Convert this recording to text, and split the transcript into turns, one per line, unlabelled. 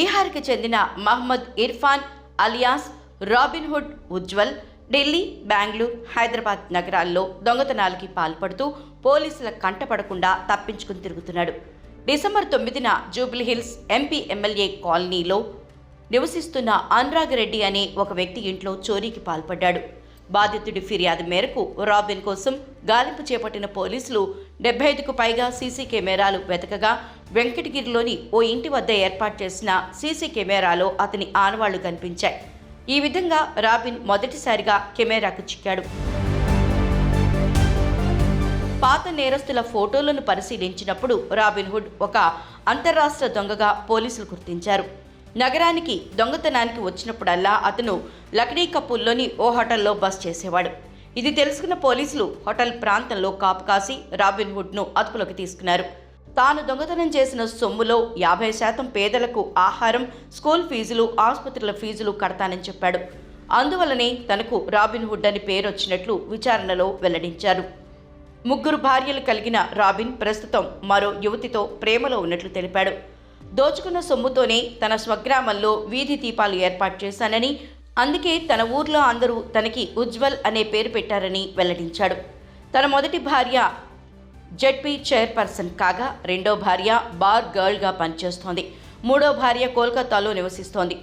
బీహార్కి చెందిన Mohammed Irfan alias Robin Hood Ujjwal Delhi Bengaluru Hyderabad నగరాల్లో దొంగతనాలకి పాల్పడుతూ పోలీసుల కంటపడకుండా తప్పించుకుని తిరుగుతున్నాడు. డిసెంబర్ తొమ్మిదిన జూబ్లీహిల్స్ ఎంపీ ఎమ్మెల్యే కాలనీలో నివసిస్తున్న అనురాగ్ రెడ్డి అనే ఒక వ్యక్తి ఇంట్లో చోరీకి పాల్పడ్డాడు. బాధితుడి ఫిర్యాదు మేరకు రాబిన్ కోసం గాలింపు చేపట్టిన పోలీసులు డెబ్బై ఐదుకు పైగా సీసీ కెమెరాలు వెతకగా వెంకటగిరిలోని ఓ ఇంటి వద్ద ఏర్పాటు చేసిన సీసీ కెమెరాలో అతని ఆనవాళ్ళు కనిపించాయి. ఈ విధంగా రాబిన్ మొదటిసారిగా కెమెరాకు చిక్కాడు. పాత నేరస్తుల ఫోటోలను పరిశీలించినప్పుడు రాబిన్హుడ్ ఒక అంతర్రాష్ట్ర దొంగగా పోలీసులు గుర్తించారు. నగరానికి దొంగతనానికి వచ్చినప్పుడల్లా అతను లక్డీ కపూర్లోని ఓ హోటల్లో బస్ చేసేవాడు. ఇది తెలుసుకున్న పోలీసులు హోటల్ ప్రాంతంలో కాపు కాసి రాబిన్హుడ్ను అదుపులోకి తీసుకున్నారు. తాను దొంగతనం చేసిన సొమ్ములో యాభై శాతం పేదలకు ఆహారం స్కూల్ ఫీజులు ఆసుపత్రుల ఫీజులు కడతానని చెప్పాడు. అందువలనే తనకు రాబిన్హుడ్ అని పేరొచ్చినట్లు విచారణలో వెల్లడించారు. ముగ్గురు భార్యలు కలిగిన రాబిన్ ప్రస్తుతం మరో యువతితో ప్రేమలో ఉన్నట్లు తెలిపాడు. దోచుకున్న సొమ్ముతోనే తన స్వగ్రామంలో వీధి దీపాలు ఏర్పాటు చేశానని అందుకే తన ఊర్లో అందరూ తనకి ఉజ్వల్ అనే పేరు పెట్టారని వెల్లడించాడు. తన మొదటి భార్య జెడ్పీ చైర్పర్సన్ కాగా రెండో భార్య బార్ గర్ల్గా పనిచేస్తోంది. మూడో భార్య కోల్కతాలో నివసిస్తోంది.